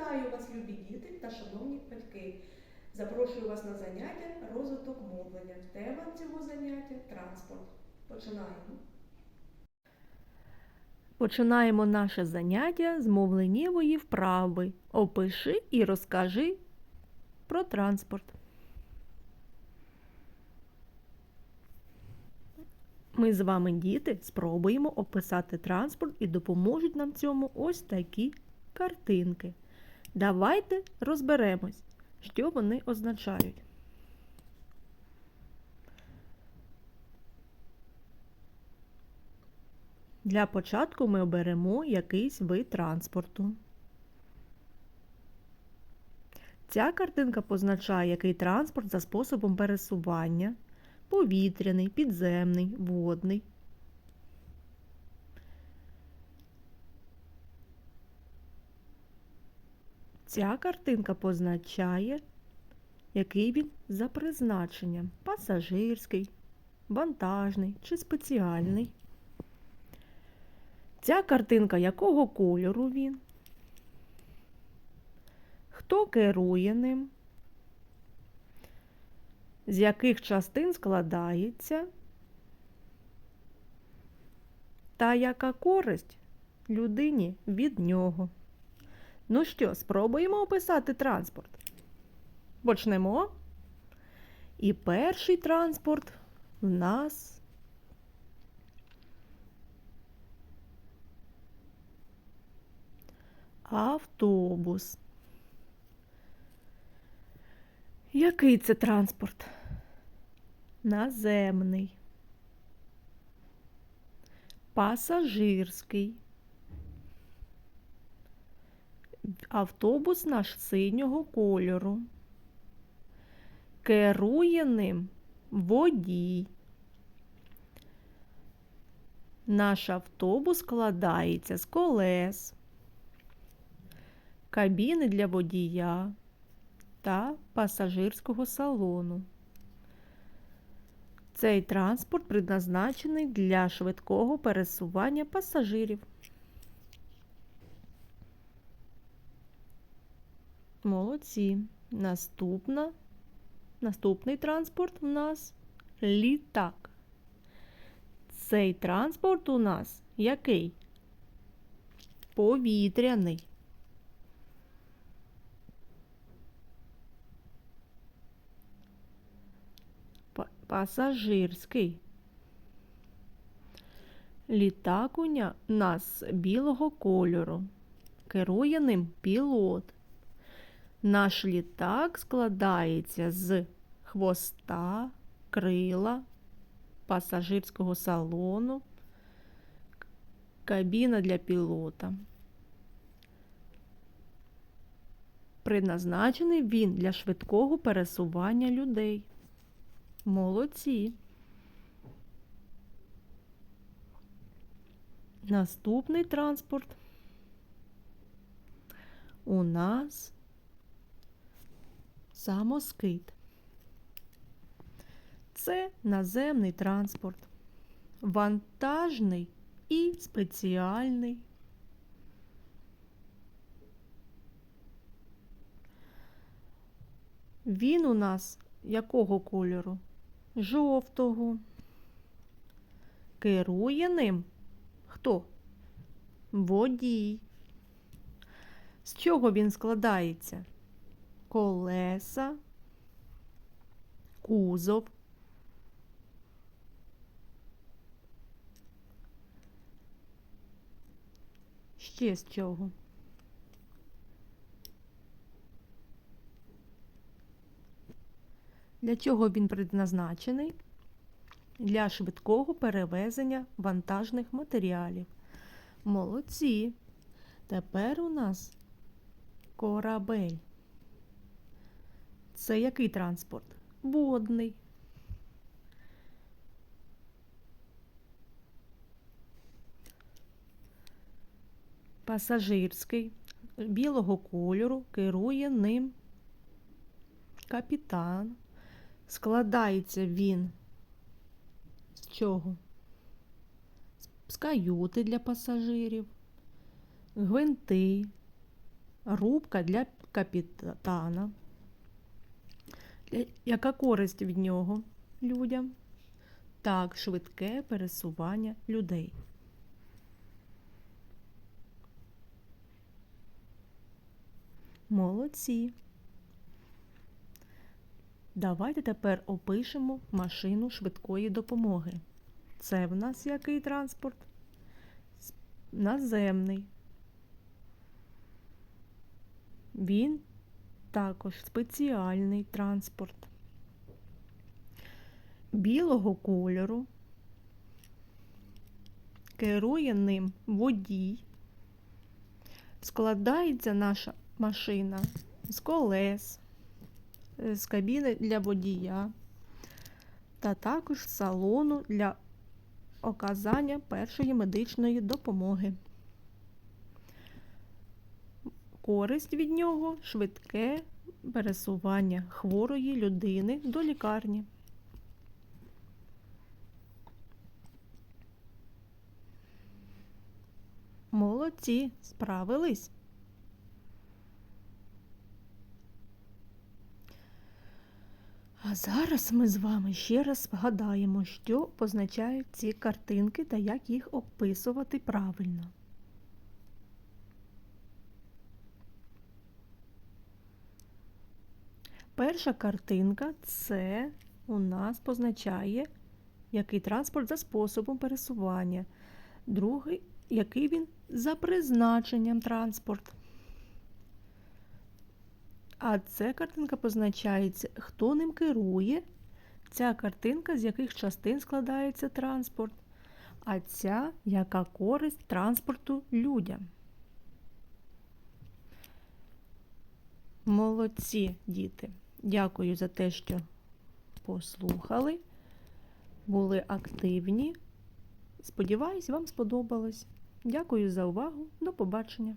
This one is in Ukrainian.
Вітаю вас, любі діти та шановні батьки. Запрошую вас на заняття розвиток мовлення. Тема цього заняття транспорт. Починаємо. Починаємо наше заняття з мовленнєвої вправи. Опиши і розкажи про транспорт. Ми з вами, діти, спробуємо описати транспорт і допоможуть нам цьому ось такі картинки. Давайте розберемось, що вони означають. Для початку ми оберемо якийсь вид транспорту. Ця картинка позначає, який транспорт за способом пересування повітряний, підземний, водний. Ця картинка позначає, який він за призначенням пасажирський, вантажний чи спеціальний. Ця картинка якого кольору він? Хто керує ним? З яких частин складається? Та яка користь людині від нього? Ну що, спробуємо описати транспорт? Почнемо. І перший транспорт в нас автобус. Який це транспорт? Наземний. Пасажирський. Автобус наш синього кольору. Керує ним водій. Наш автобус складається з колес, кабіни для водія та пасажирського салону. Цей транспорт предназначений для швидкого пересування пасажирів. Молодці. Наступна, наступний транспорт у нас літак. Цей транспорт у нас який? Повітряний. Пасажирський. Літак у нас білого кольору. Керує ним пілот. Наш літак складається з хвоста, крила, пасажирського салону, кабіна для пілота. Предназначений він для швидкого пересування людей. Молодці. Наступний транспорт у нас самоскид. Це наземний транспорт, вантажний і спеціальний. Він у нас якого кольору? Жовтого. Керує ним хто? Водій. З чого він складається? Колеса, кузов. Ще з чого? Для чого він предназначений? Для швидкого перевезення вантажних матеріалів. Молодці. Тепер у нас корабель. Це який транспорт? Водний. Пасажирський білого кольору керує ним капітан. Складається він з чого? З каюти для пасажирів, гвинти, рубка для капітана. Яка користь від нього людям? Так, швидке пересування людей. Молодці. Давайте тепер опишемо машину швидкої допомоги. Це в нас який транспорт? Наземний. Він також спеціальний транспорт. Білого кольору. Керує ним водій. Складається наша машина з колес, з кабіни для водія та також салону для оказання першої медичної допомоги. Користь від нього швидке пересування хворої людини до лікарні. Молодці, справились. А зараз ми з вами ще раз згадаємо, що позначають ці картинки та як їх описувати правильно. Перша картинка це у нас позначає, який транспорт за способом пересування. Другий, який він за призначенням транспорт. А ця картинка позначається, хто ним керує. Ця картинка, з яких частин складається транспорт. А ця яка користь транспорту людям. Молодці, діти. Дякую за те, що послухали, були активні. Сподіваюсь, вам сподобалось. Дякую за увагу. До побачення.